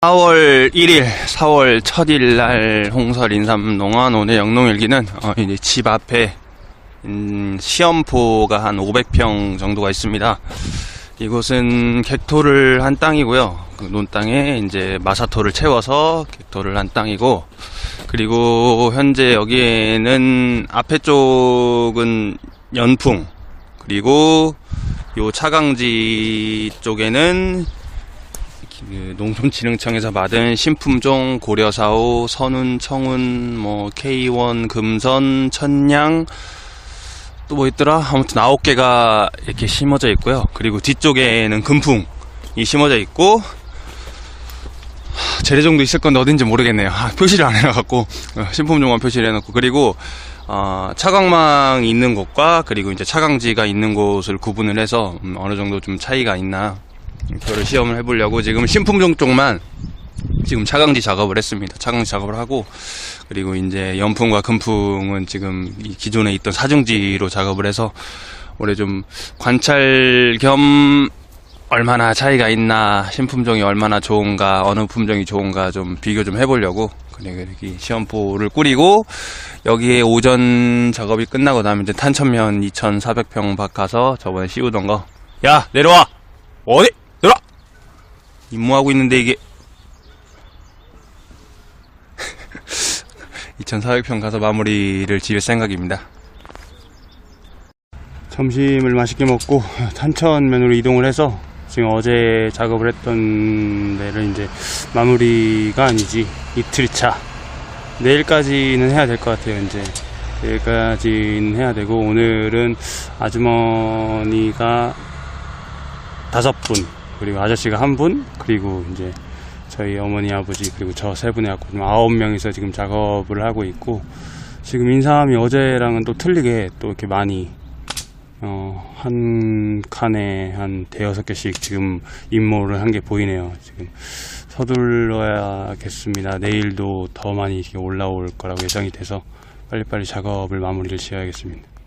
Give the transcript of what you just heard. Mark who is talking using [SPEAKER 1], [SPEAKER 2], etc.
[SPEAKER 1] 4월 1일, 4월 첫일 날 홍설 인삼 농원 오늘 영농일기는 어, 이제 집 앞에 음, 시험포가 한 500평 정도가 있습니다. 이곳은 객토를 한 땅이고요. 그 논땅에 이제 마사토를 채워서 객토를 한 땅이고 그리고 현재 여기에는 앞에 쪽은 연풍 그리고 요 차강지 쪽에는 그 농촌진흥청에서 받은 신품종 고려사오, 선운, 청운, 뭐 K1, 금선, 천냥 또 뭐 있더라? 아무튼 아홉 개가 이렇게 심어져 있고요. 그리고 뒤쪽에는 금풍이 심어져 있고 하, 재래종도 있을 건데 어딘지 모르겠네요. 아, 표시를 안 해놔갖고 어, 신품종만 표시를 해놓고 그리고 어, 차광망이 있는 곳과 그리고 이제 차광지가 있는 곳을 구분을 해서 음, 어느 정도 좀 차이가 있나 그거를 시험을 해보려고 지금 신품종 쪽만 지금 차강지 작업을 했습니다. 차강지 작업을 하고 그리고 이제 연풍과 금풍은 지금 이 기존에 있던 사중지로 작업을 해서 올해 좀 관찰 겸 얼마나 차이가 있나 신품종이 얼마나 좋은가 어느 품종이 좋은가 좀 비교 좀 해보려고 그리고 이렇게 시험포를 꾸리고 여기에 오전 작업이 끝나고 나면 이제 탄천면 2,400평 밭 가서 저번에 씌우던 거. 야 내려와! 어디 임무하고 있는데 이게 2,400평 가서 마무리를 지을 생각입니다. 점심을 맛있게 먹고 탄천면으로 이동을 해서 지금 어제 작업을 했던 데를 이제 마무리가 아니지 이틀차. 내일까지는 해야 될 것 같아요 이제. 내일까지는 해야 되고 오늘은 아주머니가 다섯 분 그리고 아저씨가 한 분 그리고 이제 저희 어머니 아버지 그리고 저 세 분에 갖고 지금 아홉 명이서 지금 작업을 하고 있고 지금 인삼이 어제랑은 또 틀리게 또 이렇게 많이 어, 한 칸에 한 대여섯 개씩 지금 임모를 한 게 보이네요. 지금 서둘러야겠습니다. 내일도 더 많이 올라올 거라고 예상이 돼서 빨리빨리 작업을 마무리를 지어야겠습니다.